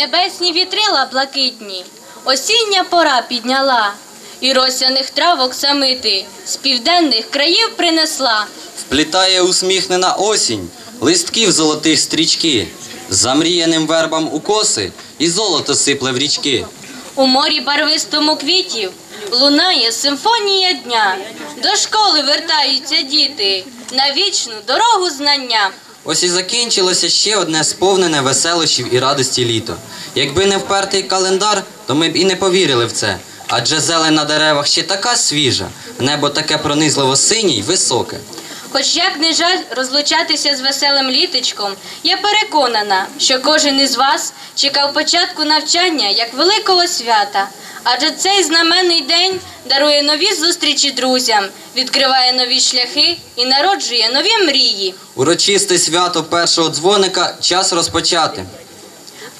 Небесні вітрила блакитні, осіння пора підняла, і росяних травок самити з південних країв принесла. Вплітає усміхнена осінь, листків золотих стрічки, замріяним вербам у коси і золото сипле в річки. У морі барвистому квітів лунає симфонія дня. До школи вертаються діти на вічну дорогу знання. Ось і закінчилося ще одне сповнене веселощів і радості літо. Якби не впертий календар, то ми б і не повірили в це. Адже зелень на деревах ще така свіжа, небо таке пронизливо синє й високе. Хоч як не жаль розлучатися з веселим літочком, я переконана, що кожен із вас чекав початку навчання як великого свята. Адже цей знаменний день дарує нові зустрічі друзям, відкриває нові шляхи і народжує нові мрії. Урочисте свято першого дзвоника час розпочати.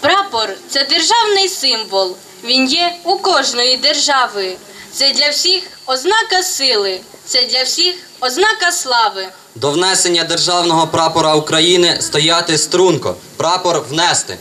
Прапор це державний символ. Він є у кожної держави. Це для всіх ознака сили, це для всіх ознака слави. До внесення державного прапора України стояти струнко, прапор внести.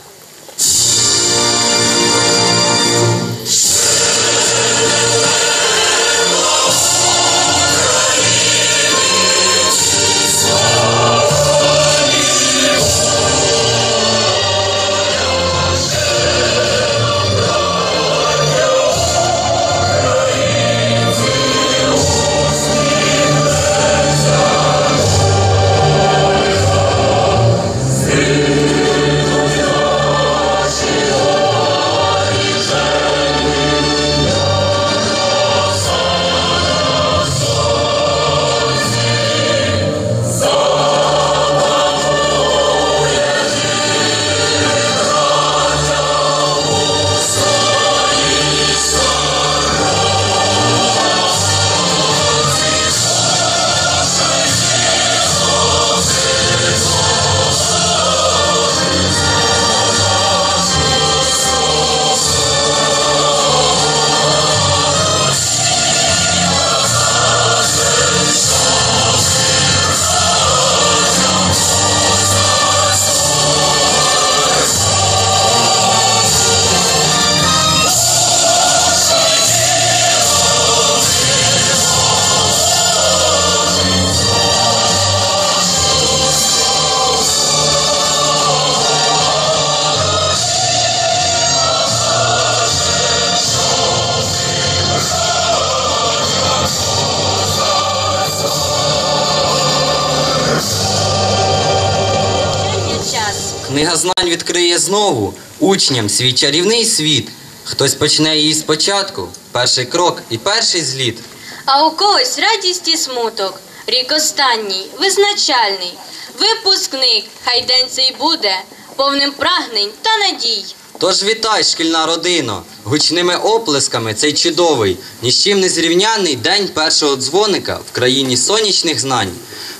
Книга знань відкриє знову учням свій чарівний світ. Хтось почне її спочатку, перший крок і перший зліт. А у когось радість і смуток. Рік останній, визначальний. Випускник, хай день цей буде, повним прагнень та надій. Тож вітай, шкільна родино, гучними оплесками цей чудовий, ні з чим не зрівняний день першого дзвоника в країні сонячних знань,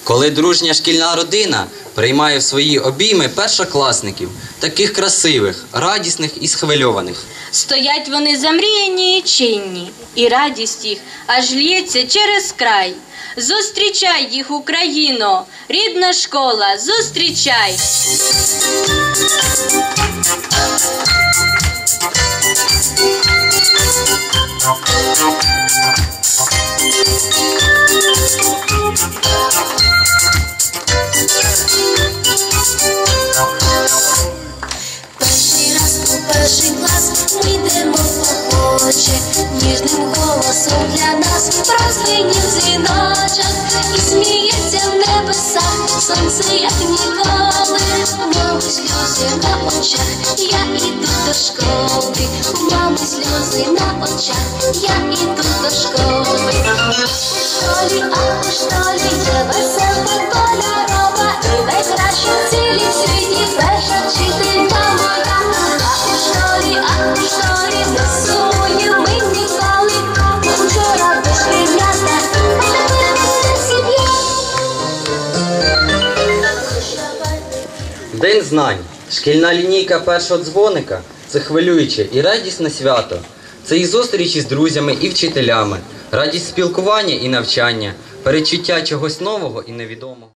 коли дружня шкільна родина приймає в свої обійми першокласників, таких красивих, радісних і схвильованих. Стоять вони замріяні і чинні, і радість їх аж лється через край. Зустрічай їх, Україно, рідна школа, зустрічай! Голосом для нас прозвенів дзвіночок і сміється в небесах сонце, як ніколи. Мами сльози на очах, я іду до школи. Мами сльози на очах, я іду до школи. Школі, а у школі є веселка кольорова День знань. Шкільна лінійка першого дзвоника це хвилююче і радісне свято. Це і зустрічі з друзями і вчителями, радість спілкування і навчання, перечуття чогось нового і невідомого.